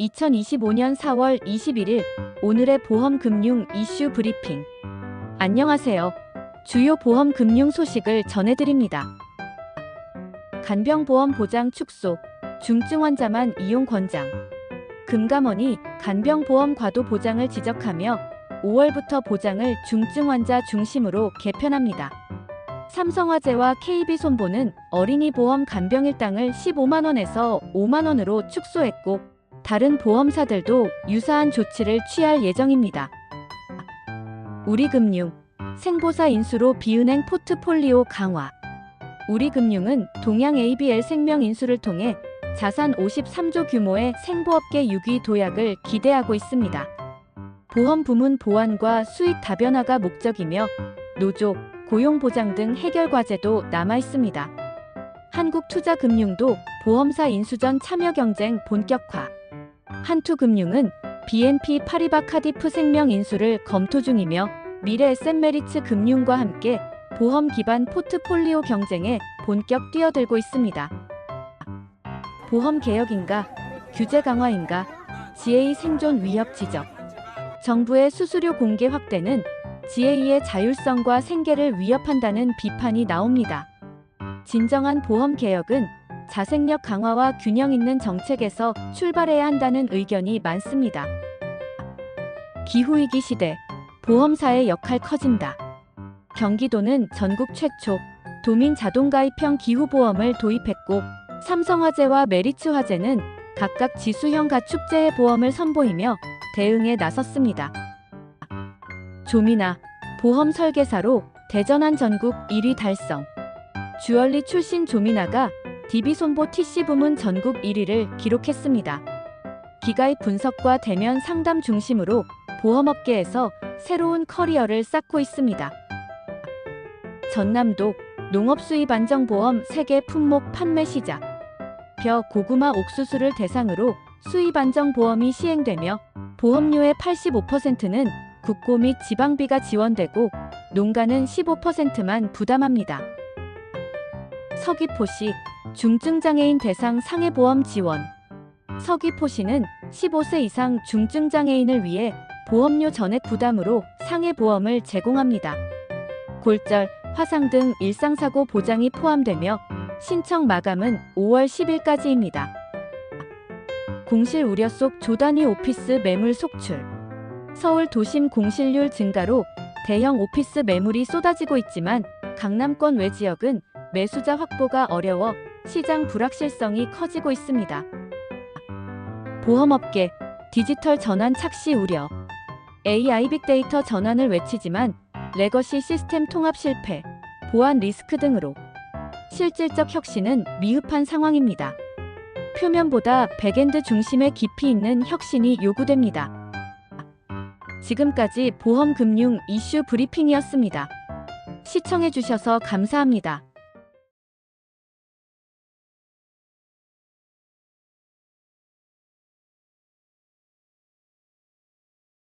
2025년 4월 21일 오늘의 보험 금융 이슈 브리핑. 안녕하세요. 주요 보험 금융 소식을 전해드립니다. 간병보험 보장 축소, 중증 환자만 이용 권장. 금감원이 간병보험 과도 보장을 지적하며 5월부터 보장을 중증 환자 중심으로 개편합니다. 삼성화재와 KB손보는 어린이 보험 간병 일당을 15만원에서 5만원으로 축소했고, 다른 보험사들도 유사한 조치를 취할 예정입니다. 우리금융, 생보사 인수로 비은행 포트폴리오 강화. 우리금융은 동양 ABL 생명 인수를 통해 자산 53조 규모의 생보업계 6위 도약을 기대하고 있습니다. 보험 부문 보완과 수익 다변화가 목적이며 노조, 고용보장 등 해결 과제도 남아 있습니다. 한국투자금융도 보험사 인수전 참여 경쟁 본격화. 한투금융은 BNP 파리바 카디프 생명 인수를 검토 중이며 미래 에셋메리츠 금융과 함께 보험 기반 포트폴리오 경쟁에 본격 뛰어들고 있습니다. 보험 개혁인가, 규제 강화인가, GA 생존 위협 지적. 정부의 수수료 공개 확대는 GA의 자율성과 생계를 위협한다는 비판이 나옵니다. 진정한 보험 개혁은 자생력 강화와 균형 있는 정책에서 출발해야 한다는 의견이 많습니다. 기후위기 시대, 보험사의 역할 커진다. 경기도는 전국 최초 도민 자동가입형 기후보험을 도입했고, 삼성화재와 메리츠화재는 각각 지수형 가축재해 보험을 선보이며 대응에 나섰습니다. 조미나 보험 설계사로 대전한 전국 1위 달성. 주얼리 출신 조미나가 DB손보 TC 부문 전국 1위를 기록했습니다. 기가입 분석과 대면 상담 중심으로 보험업계에서 새로운 커리어를 쌓고 있습니다. 전남도 농업수입 안정보험 세계 품목 판매 시작. 벼 고구마 옥수수를 대상으로 수입 안정보험이 시행되며 보험료의 85%는 국고 및 지방비가 지원되고 농가는 15%만 부담합니다. 서귀포시 중증장애인 대상 상해보험 지원 서귀포시는 15세 이상 중증장애인을 위해 보험료 전액 부담으로 상해보험을 제공합니다. 골절, 화상 등 일상사고 보장이 포함되며 신청 마감은 5월 10일까지입니다. 공실 우려 속 조단위 오피스 매물 속출 서울 도심 공실률 증가로 대형 오피스 매물이 쏟아지고 있지만 강남권 외 지역은 매수자 확보가 어려워 시장 불확실성이 커지고 있습니다. 보험업계 디지털 전환 착시 우려 AI 빅데이터 전환을 외치지만 레거시 시스템 통합 실패, 보안 리스크 등으로 실질적 혁신은 미흡한 상황입니다. 표면보다 백엔드 중심의 깊이 있는 혁신이 요구됩니다. 지금까지 보험금융 이슈 브리핑이었습니다. 시청해주셔서 감사합니다.